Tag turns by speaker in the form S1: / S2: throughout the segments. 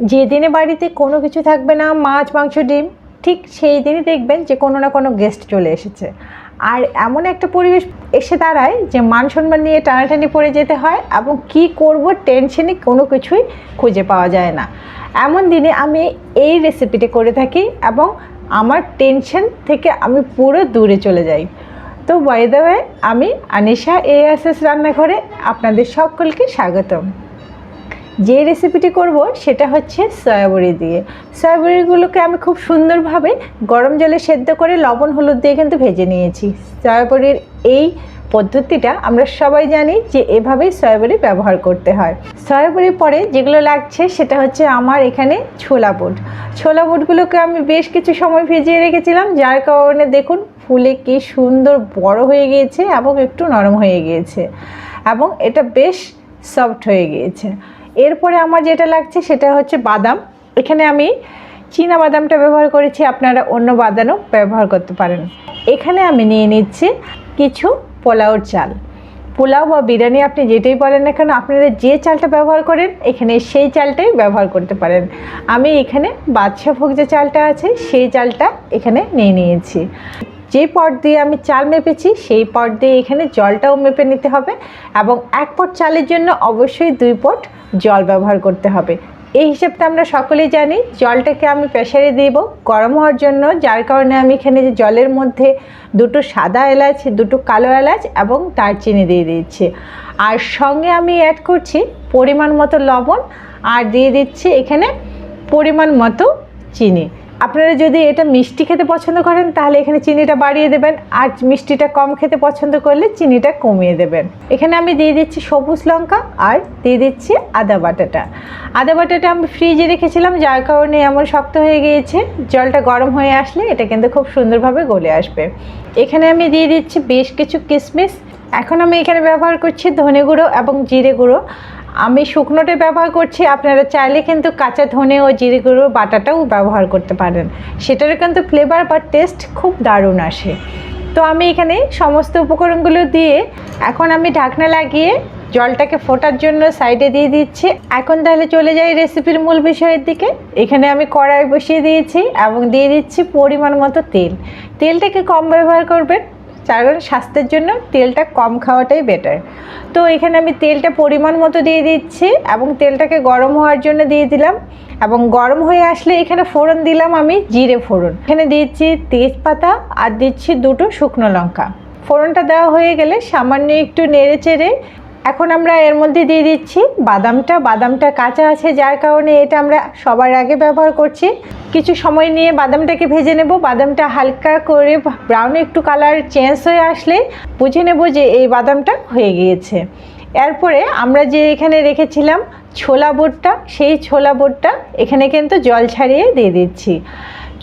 S1: যেদিনে বাড়িতে কোনো কিছু থাকবে না, মাছ, মাংস, ডিম, ঠিক সেই দিনই দেখবেন যে কোনো না কোনো গেস্ট চলে এসেছে। আর এমন একটা পরিবেশ এসে দাঁড়ায় যে মান সম্মান নিয়ে টানাটানি পড়ে যেতে হয় এবং কি করব টেনশনে কোনো কিছুই খুঁজে পাওয়া যায় না। এমন দিনে আমি এই রেসিপিটি করে থাকি এবং আমার টেনশন থেকে আমি পুরো দূরে চলে যাই। তো বাই আমি আনিশা এএসএস রান্নাঘরে আপনাদের সকলকে স্বাগতম। যে রেসিপিটি করব সেটা হচ্ছে সয়াবড়ি দিয়ে। সয়াবড়িগুলোকে আমি খুব সুন্দরভাবে গরম জলে সেদ্ধ করে লবণ, হলুদ দিয়ে কিন্তু ভেজে নিয়েছি। সয়াবড়ির এই পদ্ধতিটা আমরা সবাই জানি যে এভাবেই সয়াবড়ি ব্যবহার করতে হয়। সয়াবড়ির পরে যেগুলো লাগছে সেটা হচ্ছে আমার এখানে ছোলা বুট। ছোলা বুটগুলোকে আমি বেশ কিছু সময় ভিজিয়ে রেখেছিলাম, যার কারণে দেখুন ফুলে কি সুন্দর বড় হয়ে গিয়েছে এবং একটু নরম হয়ে গিয়েছে এবং এটা বেশ সফট হয়ে গিয়েছে। এরপরে আমার যেটা লাগছে সেটা হচ্ছে বাদাম। এখানে আমি চীনা বাদামটা ব্যবহার করেছি, আপনারা অন্য বাদামও ব্যবহার করতে পারেন। এখানে আমি নিয়ে নিচ্ছি কিছু পোলাওর চাল। পোলাও বা বিরিয়ানি আপনি যেটাই বলেন না কেন, আপনারা যে চালটা ব্যবহার করেন, এখানে সেই চালটাই ব্যবহার করতে পারেন। আমি এখানে বাদশাহ ভোগ যে চালটা আছে, সেই চালটা এখানে নিয়ে নিয়েছি। যে পট দিয়ে আমি চাল মেপেছি, সেই পট দিয়ে এখানে জলটাও মেপে নিতে হবে এবং এক পট চালের জন্য অবশ্যই দুই পট জল ব্যবহার করতে হবে। এই হিসেবটা আমরা সকলেই জানি, জলটাকে আমি প্রেশারে দিব, গরম হওয়ার জন্য যার কারণে আমি এখানে যে জলের মধ্যে দুটো সাদা এলাচ, দুটো কালো এলাচ এবং দারচিনি দিয়ে দিচ্ছি। আর সঙ্গে আমি অ্যাড করছি পরিমাণ মতো লবণ, আর দিয়ে দিচ্ছি এখানে পরিমাণ মতো চিনি। আপনারা যদি এটা মিষ্টি খেতে পছন্দ করেন, তাহলে এখানে চিনিটা বাড়িয়ে দেবেন। আর মিষ্টিটা কম খেতে পছন্দ করলে চিনিটা কমিয়ে দেবেন। এখানে আমি দিয়ে দিচ্ছি সবুজ লঙ্কা আর দিয়ে দিচ্ছি আদা বাটাটা। আদা বাটাটা আমি ফ্রিজে রেখেছিলাম, যার কারণে এমন শক্ত হয়ে গিয়েছে, জলটা গরম হয়ে আসলে এটা কিন্তু খুব সুন্দরভাবে গলে আসবে। এখানে আমি দিয়ে দিচ্ছি বেশ কিছু কিশমিশ এখন আমি এখানে ব্যবহার করছি ধনে গুঁড়ো এবং জিরে গুঁড়ো। আমি শুকনোটা ব্যবহার করছি, আপনারা চাইলে কিন্তু কাঁচা ধনে ও জিরে গুঁড়ো বাটাটাও ব্যবহার করতে পারেন। সেটারও কিন্তু ফ্লেভার বা টেস্ট খুব দারুণ আসে। তো আমি এখানে সমস্ত উপকরণগুলো দিয়ে এখন আমি ঢাকনা লাগিয়ে জলটাকে ফোটার জন্য সাইডে দিয়ে দিচ্ছি। এখন তাহলে চলে যাই রেসিপির মূল বিষয়ের দিকে। এখানে আমি কড়াই বসিয়ে দিয়েছি এবং দিয়ে দিচ্ছি পরিমাণ মতো তেল। তেলটাকে কম ব্যবহার করবেন। কারণ স্বাস্থ্যের জন্য তেলটা কম খাওয়াটাই বেটার তো এখানে আমি তেলটা পরিমাণ মতো দিয়ে দিচ্ছি এবং তেলটাকে গরম হওয়ার জন্য দিয়ে দিলাম এবং গরম হয়ে আসলে এখানে ফোড়ন দিলাম আমি জিরে ফোড়ন। এখানে দিচ্ছি তেজপাতা আর দিচ্ছি দুটো শুকনো লঙ্কা। ফোড়নটা দেওয়া হয়ে গেলে সামান্য একটু নেড়ে চেড়ে এখন আমরা এর মধ্যে দিয়ে দিচ্ছি বাদামটা। বাদামটা কাঁচা আছে, যার কারণে এটা আমরা সবার আগে ব্যবহার করছি। কিছু সময় নিয়ে বাদামটাকে ভেজে নেব। বাদামটা হালকা করে ব্রাউন একটু কালার চেঞ্জ হয়ে আসলে বুঝে নেব যে এই বাদামটা হয়ে গিয়েছে। এরপরে আমরা যে এখানে রেখেছিলাম ছোলা বোটটা, সেই ছোলা বোটটা এখানে কিন্তু জল ছাড়িয়ে দিয়ে দিচ্ছি।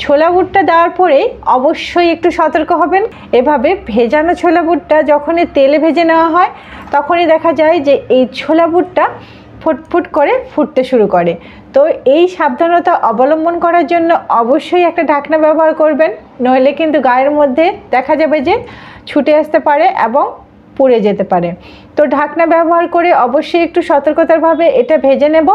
S1: ছোলা বুটটা দেওয়ার পরে অবশ্যই একটু সতর্ক হবেন। এভাবে ভেজানো ছোলা বুটটা যখনই তেলে ভেজে নেওয়া হয়, তখনই দেখা যায় যে এই ছোলা বুটটা ফুটফুট করে ফুটতে শুরু করে। তো এই সাবধানতা অবলম্বন করার জন্য অবশ্যই একটা ঢাকনা ব্যবহার করবেন, নইলে কিন্তু গায়ের মধ্যে দেখা যাবে যে ছুটে আসতে পারে এবং পুড়ে যেতে পারে। তো ঢাকনা ব্যবহার করে অবশ্যই একটু সতর্কতারভাবে এটা ভেজে নেব।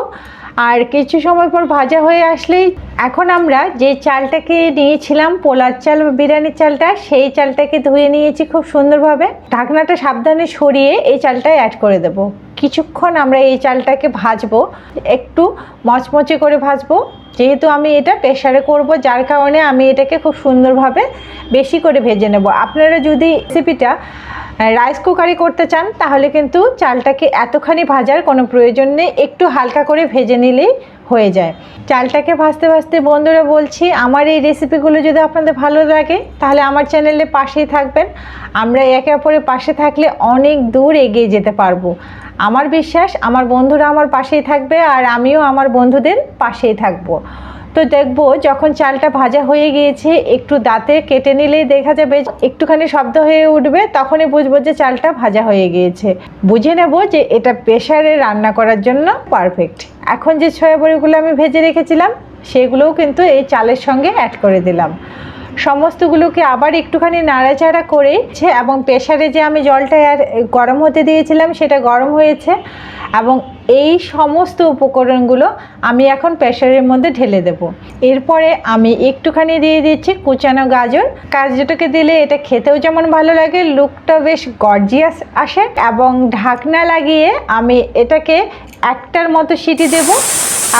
S1: আর কিছু সময় পর ভাজা হয়ে আসলেই এখন আমরা যে চালটাকে নিয়েছিলাম, পোলার চাল বিরিয়ানির চালটা, সেই চালটাকে ধুয়ে নিয়েছি খুব সুন্দরভাবে। ঢাকনাটা সাবধানে সরিয়ে এই চালটাই অ্যাড করে দেব। কিছুক্ষণ আমরা এই চালটাকে ভাজবো, একটু মচমচে করে ভাজবো। যেহেতু আমি এটা প্রেশারে করব, যার কারণে আমি এটাকে খুব সুন্দরভাবে বেশি করে ভেজে নেব। আপনারা যদি রেসিপিটা রাইস কুকারে করতে চান, তাহলে কিন্তু চালটাকে এতখানি ভাজার কোনো প্রয়োজন নেই। একটু হালকা করে ভেজে নিলেই হয়ে যায়। চালটাকে ভাজতে ভাজতে বন্ধুরা বলছি, আমার এই রেসিপিগুলো যদি আপনাদের ভালো লাগে, তাহলে আমার চ্যানেলে পাশেই থাকবেন। আমরা একে অপরের পাশে থাকলে অনেক দূর এগিয়ে যেতে পারব। আমার বিশ্বাস, আমার বন্ধুরা আমার পাশেই থাকবে আর আমিও আমার বন্ধুদের পাশেই থাকব। তো দেখব যখন চালটা ভাজা হয়ে গিয়েছে, একটু দাঁতে কেটে নিলেই দেখা যাবে। একটুখানি শব্দ হয়ে উঠবে, তখনই বুঝব যে চালটা ভাজা হয়ে গিয়েছে। বুঝে নেব যে এটা প্রেশারে রান্না করার জন্য পারফেক্ট এখন যে ছয়া বড়িগুলো আমি ভেজে রেখেছিলাম, সেগুলোও কিন্তু এই চালের সঙ্গে অ্যাড করে দিলাম। সমস্তগুলোকে আবার একটুখানি নাড়াচাড়া করেছে এবং প্রেশারে যে আমি জলটা আর গরম হতে দিয়েছিলাম, সেটা গরম হয়েছে এবং এই সমস্ত উপকরণগুলো আমি এখন প্রেশারের মধ্যে ঢেলে দেব। এরপরে আমি একটুখানি দিয়ে দিচ্ছি কুচানো গাজর। গাজরটাকে দিলে এটা খেতেও যেমন ভালো লাগে লুকটা বেশ গর্জিয়াস আসে এবং ঢাকনা লাগিয়ে আমি এটাকে একটার মতো সিটি দেব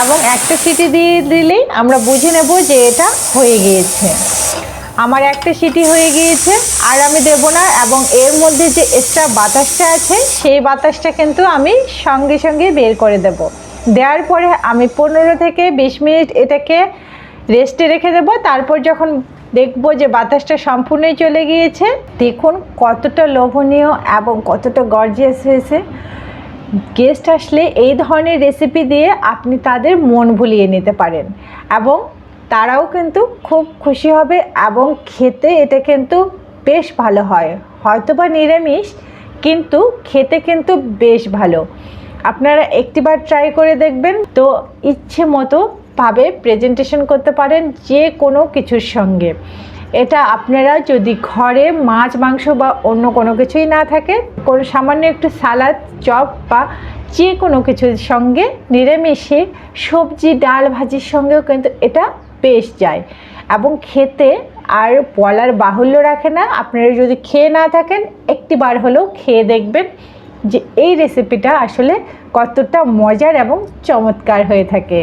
S1: এবং একটা সিটি দিয়ে দিলেই আমরা বুঝে নেব যে এটা হয়ে গিয়েছে। আমার একটা সিটি হয়ে গিয়েছে, আর আমি দেব না, এবং এর মধ্যে যে এক্সট্রা বাতাসটা আছে, সেই বাতাসটা কিন্তু আমি সঙ্গে সঙ্গে বের করে দেব। দেওয়ার পরে আমি পনেরো থেকে বিশ মিনিট এটাকে রেস্টে রেখে দেবো। তারপর যখন দেখব যে বাতাসটা সম্পূর্ণই চলে গিয়েছে, দেখুন কতটা লোভনীয় এবং কতটা গর্জিয়াস হয়েছে। গেস্ট আসলে এই ধরনের রেসিপি দিয়ে আপনি তাদের মন ভুলিয়ে নিতে পারেন, এবং তারাও কিন্তু খুব খুশি হবে এবং খেতে এটা কিন্তু বেশ ভালো হয়। হয়তো বা নিরামিষ, কিন্তু খেতে কিন্তু বেশ ভালো। আপনারা একটিবার ট্রাই করে দেখবেন। তো ইচ্ছে মতো ভাবে প্রেজেন্টেশন করতে পারেন যে কোনো কিছুর সঙ্গে। এটা আপনারা যদি ঘরে মাছ, মাংস বা অন্য কোনো কিছুই না থাকে, কোনো সামান্য একটু সালাদ, চপ বা যে কোনো কিছুর সঙ্গে নিরামিষে সবজি, ডাল, ভাজির সঙ্গেও কিন্তু এটা বেশ যায়। এবং খেতে আর বলার বাহুল্য রাখে না। আপনারা যদি খেয়ে না থাকেন একটি বার হলেও খেয়ে দেখবেন যে এই রেসিপিটা আসলে কতটা মজার এবং চমৎকার হয়ে থাকে।